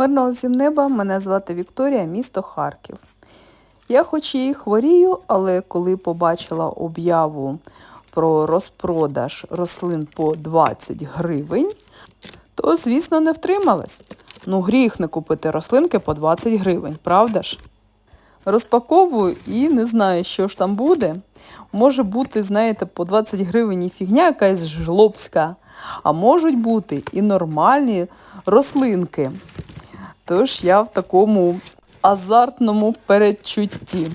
Мирного всім неба, мене звати Вікторія, місто Харків. Я хоч і хворію, але коли побачила об'яву про розпродаж рослин по 20 гривень, то, звісно, не втрималась. Ну, гріх не купити рослинки по 20 гривень, правда ж? Розпаковую і не знаю, що ж там буде. Може бути, знаєте, по 20 гривень і фігня якась жлобська, а можуть бути і нормальні рослинки. Тож я в такому азартному передчутті.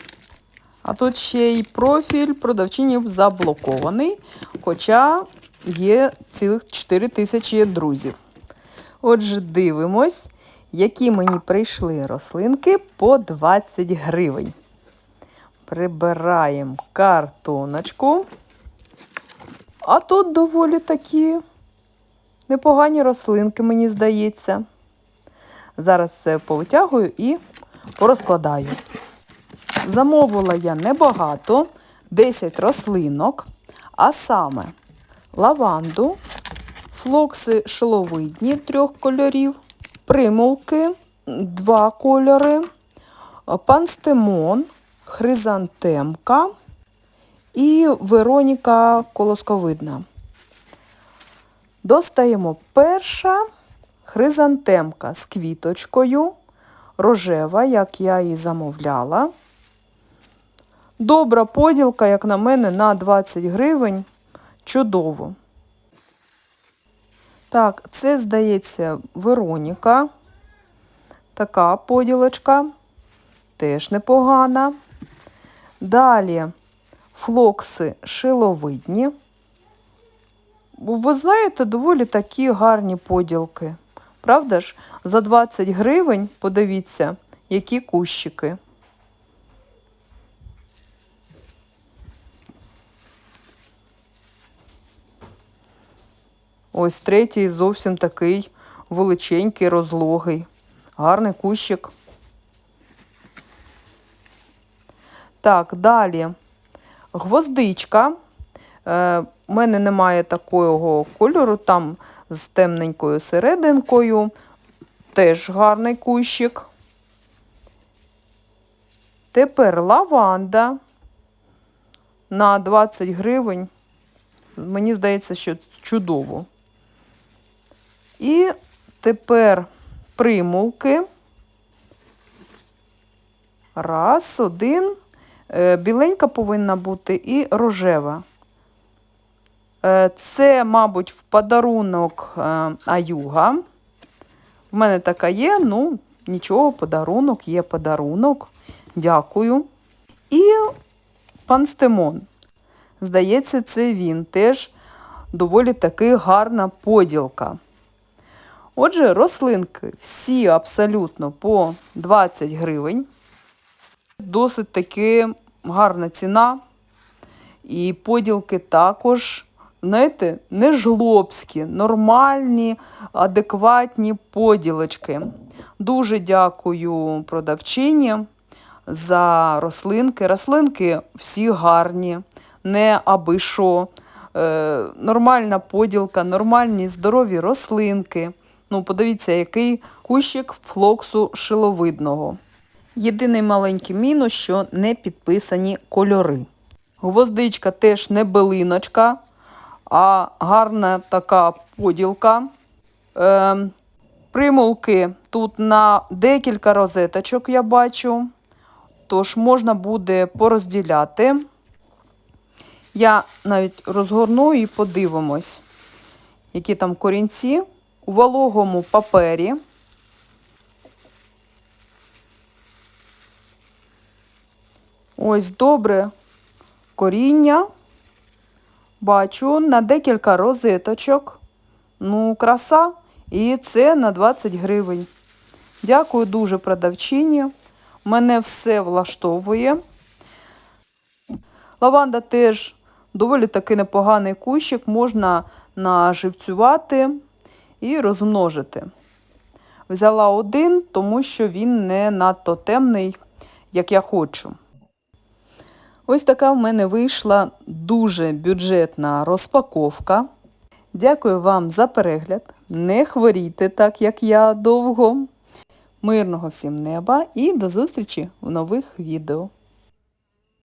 А тут ще й профіль продавчині заблокований, хоча є цілих 4 тисячі друзів. Отже, дивимось, які мені прийшли рослинки по 20 гривень. Прибираємо картоночку. А тут доволі такі непогані рослинки, мені здається. Зараз все повитягую і порозкладаю. Замовила я небагато, 10 рослинок, а саме лаванду, флокси шиловидні трьох кольорів, примулки, два кольори, панстемон, хризантемка і Вероніка колосковидна. Достаємо перша хризантемка з квіточкою, рожева, як я і замовляла. Добра поділка, як на мене, на 20 гривень. Чудово. Так, це, здається, Вероніка. Така поділочка. Теж непогана. Далі флокси шиловидні. Ви знаєте, доволі такі гарні поділки. Правда ж, за 20 гривень, подивіться, які кущики. Ось третій зовсім такий величенький, розлогий. Гарний кущик. Так, далі. Гвоздичка. Е, У мене немає такого кольору, там з темненькою серединкою. Теж гарний кущик. Тепер лаванда на 20 гривень. Мені здається, що чудово. І тепер примулки. Раз, один. Е, Біленька повинна бути і рожева. Е, Це, мабуть, в подарунок е, Аюга. В мене така є, ну, нічого, подарунок, є подарунок. Дякую. І панстемон. Здається, це він теж доволі таки гарна поділка. Отже, рослинки всі абсолютно по 20 гривень. Досить таки гарна ціна. І поділки також, знаєте, не жлобські, нормальні, адекватні поділочки. Дуже дякую продавчині за рослинки. Рослинки всі гарні, не аби що. Е, нормальна поділка, нормальні здорові рослинки. Ну, подивіться, який кущик флоксу шиловидного. Єдиний маленький мінус, що не підписані кольори. Гвоздичка теж не белиночка, а гарна така поділка. Е, примулки тут на декілька розеточок я бачу, тож можна буде порозділяти. Я навіть розгорну і подивимось, які там корінці у вологому папері. Ось добре коріння. Бачу на декілька розеточок. Ну, краса. І це на 20 гривень. Дякую дуже продавчині. Мене все влаштовує. Лаванда теж доволі таки непоганий кущик, можна наживцювати і розмножити. Взяла один, тому що він не надто темний, як я хочу. Ось така в мене вийшла дуже бюджетна розпаковка. Дякую вам за перегляд. Не хворійте так, як я довго. Мирного всім неба і до зустрічі в нових відео.